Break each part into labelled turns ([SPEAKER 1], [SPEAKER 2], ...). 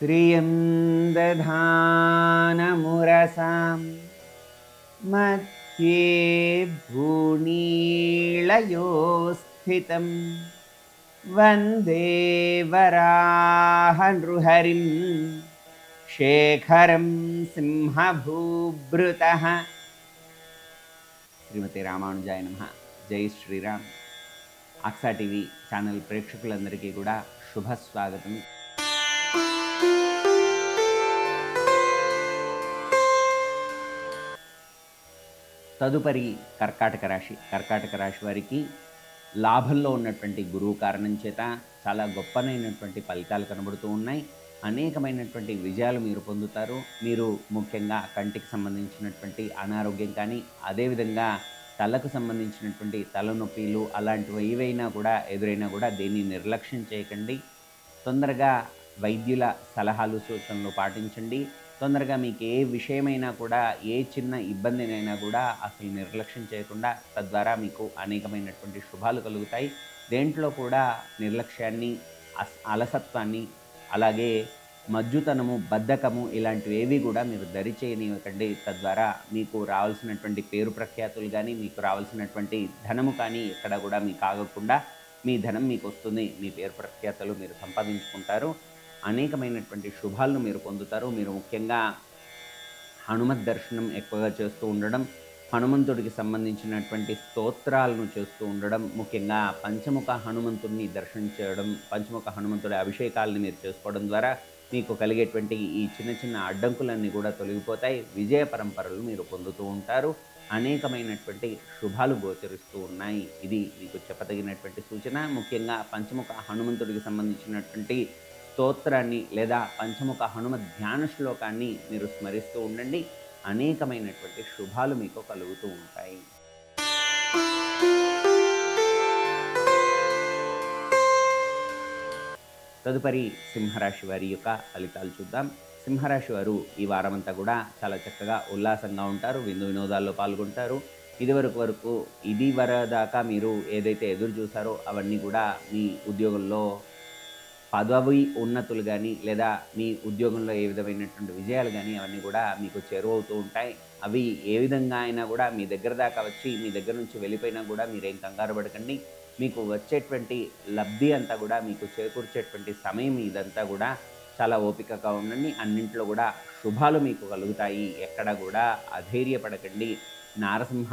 [SPEAKER 1] श्रियं दधानमुरसां मध्ये भूणीलयो स्थितं वन्दे वराहनृहरिं शेखरं सिंहभूभृतः శ్రీమతి రామానుజాయ నమ. జై శ్రీరామ్. అక్సా టీవీ ఛానల్ ప్రేక్షకులందరికీ కూడా శుభ స్వాగతం తదుపరి కర్కాటక రాశి. కర్కాటక రాశి వారికి లాభంలో ఉన్నటువంటి గురువు కారణం చేత చాలా గొప్పనైనటువంటి ఫలితాలు కనబడుతూ ఉన్నాయి. అనేకమైనటువంటి విజయాలు మీరు పొందుతారు. మీరు ముఖ్యంగా కంటికి సంబంధించినటువంటి అనారోగ్యం కానీ అదేవిధంగా తలకు సంబంధించినటువంటి తలనొప్పిలు అలాంటివి ఏవైనా కూడా ఎదురైనా కూడా దీన్ని నిర్లక్ష్యం చేయకండి. తొందరగా వైద్యుల సలహాలు సూచనలు పాటించండి. తొందరగా మీకు ఏ విషయమైనా కూడా ఏ చిన్న ఇబ్బందినైనా కూడా అసలు నిర్లక్ష్యం చేయకుండా తద్వారా మీకు అనేకమైనటువంటి శుభాలు కలుగుతాయి. దేంట్లో కూడా నిర్లక్ష్యాన్ని అస్ అలసత్వాన్ని అలాగే మజ్జుతనము బద్ధకము ఇలాంటివి ఏవి కూడా మీరు దరిచేయనివ్వకండి తద్వారా మీకు రావాల్సినటువంటి పేరు ప్రఖ్యాతులు కానీ మీకు రావాల్సినటువంటి ధనము కానీ ఎక్కడ కూడా మీకు ఆగకుండా మీ ధనం మీకు వస్తుంది. మీ పేరు ప్రఖ్యాతలు మీరు సంపాదించుకుంటారు. అనేకమైనటువంటి శుభాలను మీరు పొందుతారు. మీరు ముఖ్యంగా హనుమత్ దర్శనం ఎక్కువగా చేస్తూ ఉండడం హనుమంతుడికి సంబంధించినటువంటి స్తోత్రాలను చేస్తూ ఉండడం ముఖ్యంగా పంచముఖ హనుమంతుడిని దర్శనం చేయడం పంచముఖ హనుమంతుడి అభిషేకాలను మీరు చేసుకోవడం ద్వారా మీకు కలిగేటువంటి ఈ చిన్న చిన్న అడ్డంకులన్నీ కూడా తొలగిపోతాయి. విజయ పరంపరలు మీరు పొందుతూ ఉంటారు. అనేకమైనటువంటి శుభాలు గోచరిస్తూ ఉన్నాయి. ఇది మీకు చెప్పదగినటువంటి సూచన. ముఖ్యంగా పంచముఖ హనుమంతుడికి సంబంధించినటువంటి స్తోత్రాన్ని లేదా పంచముఖ హనుమ ధ్యాన శ్లోకాన్ని మీరు స్మరిస్తూ ఉండండి. అనేకమైనటువంటి శుభాలు మీకు కలుగుతూ ఉంటాయి. తదుపరి సింహరాశి వారి యొక్క ఫలితాలు చూద్దాం. సింహరాశి వారు ఈ వారమంతా కూడా చాలా చక్కగా ఉల్లాసంగా ఉంటారు విందు వినోదాల్లో పాల్గొంటారు. ఇదివరకు వరకు ఇది వరదాకా మీరు ఏదైతే ఎదురు చూసారో అవన్నీ కూడా మీ ఉద్యోగంలో పదవి ఉన్నతులు కానీ లేదా మీ ఉద్యోగంలో ఏ విధమైనటువంటి విజయాలు కానీ అవన్నీ కూడా మీకు చేరువవుతూ ఉంటాయి. అవి ఏ విధంగా అయినా కూడా మీ దగ్గర దాకా వచ్చి మీ దగ్గర నుంచి వెళ్ళిపోయినా కూడా మీరేం కంగారు పడకండి. మీకు వచ్చేటువంటి లబ్ధి అంతా కూడా మీకు చేకూర్చేటువంటి సమయం ఇదంతా కూడా చాలా ఓపికగా ఉండండి. అన్నింట్లో కూడా శుభాలు మీకు కలుగుతాయి. ఎక్కడ కూడా అధైర్యపడకండి. నారసింహ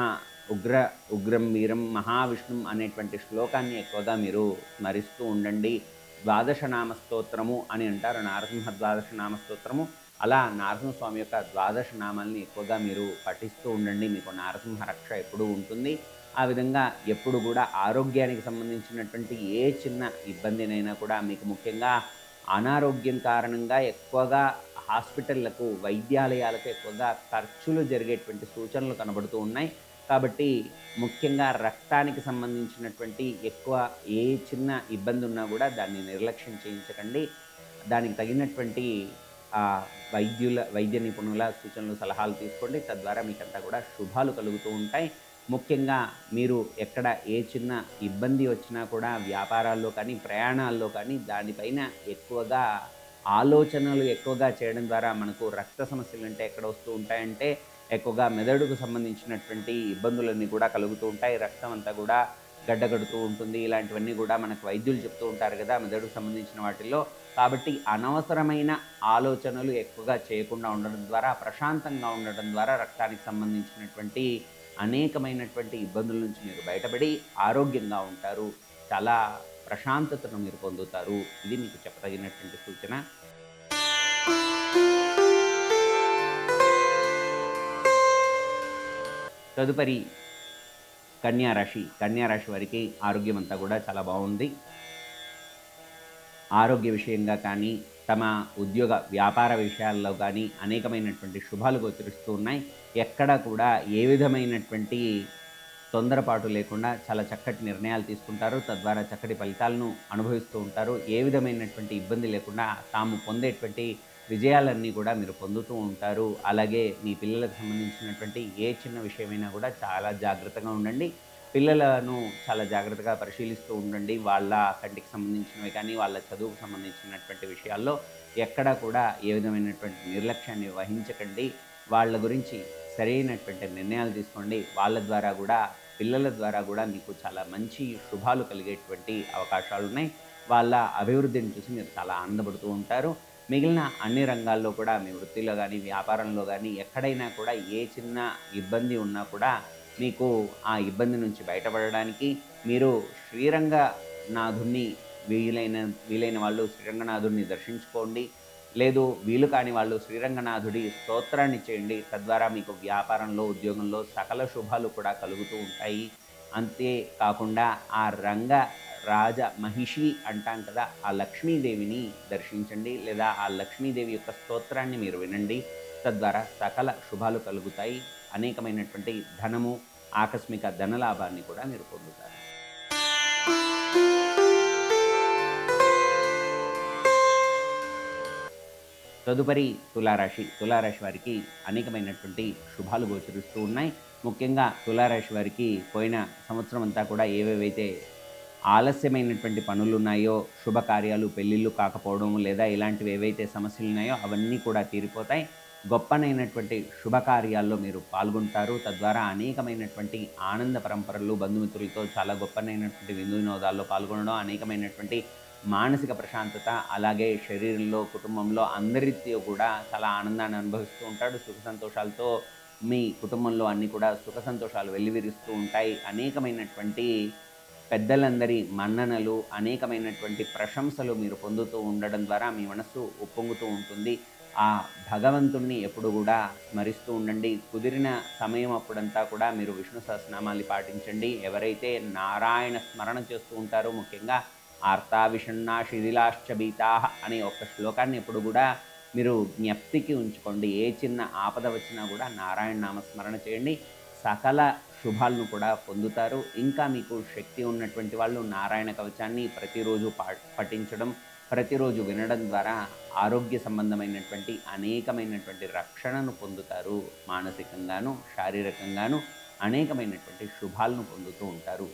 [SPEAKER 1] ఉగ్ర ఉగ్రం వీరం మహావిష్ణుం అనేటువంటి శ్లోకాన్ని ఎక్కువగా మీరు స్మరిస్తూ ఉండండి. ద్వాదశ నామస్తోత్రము అని అంటారు. నారసింహ ద్వాదశ నామస్తోత్రము అలా నారసింహస్వామి యొక్క ద్వాదశ నామాల్ని ఎక్కువగా మీరు పఠిస్తూ ఉండండి. మీకు నారసింహ రక్ష ఎప్పుడూ ఉంటుంది. ఆ విధంగా ఎప్పుడు కూడా ఆరోగ్యానికి సంబంధించినటువంటి ఏ చిన్న ఇబ్బందినైనా కూడా మీకు ముఖ్యంగా అనారోగ్యం కారణంగా ఎక్కువగా హాస్పిటళ్ళకు వైద్యాలయాలకు ఎక్కువగా ఖర్చులు జరిగేటువంటి సూచనలు కనబడుతూ ఉన్నాయి. కాబట్టి ముఖ్యంగా రక్తానికి సంబంధించినటువంటి ఎక్కువ ఏ చిన్న ఇబ్బంది ఉన్నా కూడా దాన్ని నిర్లక్ష్యం చేయించకండి. దానికి తగినటువంటి వైద్యుల వైద్య నిపుణుల సూచనలు సలహాలు తీసుకోండి. తద్వారా మీకంతా కూడా శుభాలు కలుగుతూ ఉంటాయి. ముఖ్యంగా మీరు ఎక్కడ ఏ చిన్న ఇబ్బంది వచ్చినా కూడా వ్యాపారాల్లో కానీ ప్రయాణాల్లో కానీ దానిపైన ఎక్కువగా ఆలోచనలు ఎక్కువగా చేయడం ద్వారా మనకు రక్త సమస్యలు అంటే ఎక్కడ వస్తూ ఉంటాయంటే ఎక్కువగా మెదడుకు సంబంధించినటువంటి ఇబ్బందులన్నీ కూడా కలుగుతూ ఉంటాయి. రక్తం అంతా కూడా గడ్డగడుతూ ఉంటుంది. ఇలాంటివన్నీ కూడా మనకు వైద్యులు చెప్తూ ఉంటారు కదా మెదడుకు సంబంధించిన వాటిల్లో. కాబట్టి అనవసరమైన ఆలోచనలు ఎక్కువగా చేయకుండా ఉండడం ద్వారా ప్రశాంతంగా ఉండడం ద్వారా రక్తానికి సంబంధించినటువంటి అనేకమైనటువంటి ఇబ్బందుల నుంచి మీరు బయటపడి ఆరోగ్యంగా ఉంటారు. చాలా ప్రశాంతతను మీరు పొందుతారు. ఇది మీకు చెప్పదగినటువంటి సూచన. తదుపరి కన్యారాశి కన్యారాశి వారికి ఆరోగ్యం అంతా కూడా చాలా బాగుంది. ఆరోగ్య విషయంగా కానీ తమ ఉద్యోగ వ్యాపార విషయాల్లో కానీ అనేకమైనటువంటి శుభాలు గోచరిస్తూ ఉన్నాయి. ఎక్కడ కూడా ఏ విధమైనటువంటి తొందరపాటు లేకుండా చాలా చక్కటి నిర్ణయాలు తీసుకుంటారు. తద్వారా చక్కటి ఫలితాలను అనుభవిస్తూ ఉంటారు. ఏ విధమైనటువంటి ఇబ్బంది లేకుండా తాము పొందేటువంటి విజయాలన్నీ కూడా మీరు పొందుతూ ఉంటారు. అలాగే మీ పిల్లలకు సంబంధించినటువంటి ఏ చిన్న విషయమైనా కూడా చాలా జాగ్రత్తగా ఉండండి. పిల్లలను చాలా జాగ్రత్తగా పరిశీలిస్తూ ఉండండి. వాళ్ళ కంటికి సంబంధించినవి కానీ వాళ్ళ చదువుకు సంబంధించినటువంటి విషయాల్లో ఎక్కడా కూడా ఏ విధమైనటువంటి నిర్లక్ష్యాన్ని వహించకండి. వాళ్ళ గురించి సరైనటువంటి నిర్ణయాలు తీసుకోండి. వాళ్ళ ద్వారా కూడా పిల్లల ద్వారా కూడా మీకు చాలా మంచి శుభాలు కలిగేటువంటి అవకాశాలు ఉన్నాయి వాళ్ళ అభివృద్ధిని చూసి మీరు చాలా ఆనందపడుతూ ఉంటారు. మిగిలిన అన్ని రంగాల్లో కూడా మీ వృత్తిలో కానీ వ్యాపారంలో కానీ ఎక్కడైనా కూడా ఏ చిన్న ఇబ్బంది ఉన్నా కూడా మీకు ఆ ఇబ్బంది నుంచి బయటపడడానికి మీరు శ్రీరంగనాథుణ్ణి వీలైన వీలైన వాళ్ళు శ్రీరంగనాథుడిని దర్శించుకోండి. లేదు వీలు కాని వాళ్ళు శ్రీరంగనాథుడి స్తోత్రాన్ని చేయండి. తద్వారా మీకు వ్యాపారంలో ఉద్యోగంలో సకల శుభాలు కూడా కలుగుతూ ఉంటాయి. అంతేకాకుండా ఆ రంగ రాజ మహిషి అంటాం కదా ఆ లక్ష్మీదేవిని దర్శించండి లేదా ఆ లక్ష్మీదేవి యొక్క స్తోత్రాన్ని మీరు వినండి. తద్వారా సకల శుభాలు కలుగుతాయి. అనేకమైనటువంటి ధనము ఆకస్మిక ధనలాభాన్ని కూడా మీరు పొందుతారు. తదుపరి తులారాశి. తులారాశి వారికి అనేకమైనటువంటి శుభాలు గోచరిస్తూ ఉన్నాయి. ముఖ్యంగా తులారాశి వారికి పోయిన సంవత్సరం అంతా కూడా ఏవేవైతే ఆలస్యమైనటువంటి పనులు ఉన్నాయో శుభకార్యాలు పెళ్ళిళ్ళు కాకపోవడం లేదా ఇలాంటివి ఏవైతే సమస్యలు ఉన్నాయో అవన్నీ కూడా తీరిపోతాయి. గొప్పనైనటువంటి శుభకార్యాల్లో మీరు పాల్గొంటారు. తద్వారా అనేకమైనటువంటి ఆనంద పరంపరలు బంధుమిత్రులతో చాలా గొప్పనైనటువంటి విందు వినోదాల్లో పాల్గొనడం అనేకమైనటువంటి మానసిక ప్రశాంతత అలాగే శరీరంలో కుటుంబంలో అందరితో కూడా చాలా ఆనందాన్ని అనుభవిస్తూ ఉంటాడు. సుఖ సంతోషాలతో మీ కుటుంబంలో అన్నీ కూడా సుఖ సంతోషాలు వెల్లివిరుస్తూ ఉంటాయి. అనేకమైనటువంటి పెద్దలందరి మన్ననలు అనేకమైనటువంటి ప్రశంసలు మీరు పొందుతూ ఉండడం ద్వారా మీ మనస్సు ఉప్పొంగుతూ ఉంటుంది. ఆ భగవంతుణ్ణి ఎప్పుడు కూడా స్మరిస్తూ ఉండండి. కుదిరిన సమయం అప్పుడంతా కూడా మీరు విష్ణు సహస్రనామాన్ని పాటించండి. ఎవరైతే నారాయణ స్మరణ చేస్తూ ఉంటారో ముఖ్యంగా ఆర్తా శిథిలాశ్చబీతా అనే ఒక శ్లోకాన్ని ఎప్పుడు కూడా మీరు జ్ఞప్తికి ఉంచుకోండి. ఏ చిన్న ఆపద వచ్చినా కూడా నారాయణ నామస్మరణ చేయండి. సకల శుభాలను కూడా పొందుతారు. ఇంకా మీకు శక్తి ఉన్నటువంటి వాళ్ళు నారాయణ కవచాన్ని ప్రతిరోజు పఠించడం ప్రతిరోజు వినడం ద్వారా ఆరోగ్య సంబంధమైనటువంటి అనేకమైనటువంటి రక్షణను పొందుతారు. మానసికంగాను శారీరకంగాను అనేకమైనటువంటి శుభాలను పొందుతూ ఉంటారు.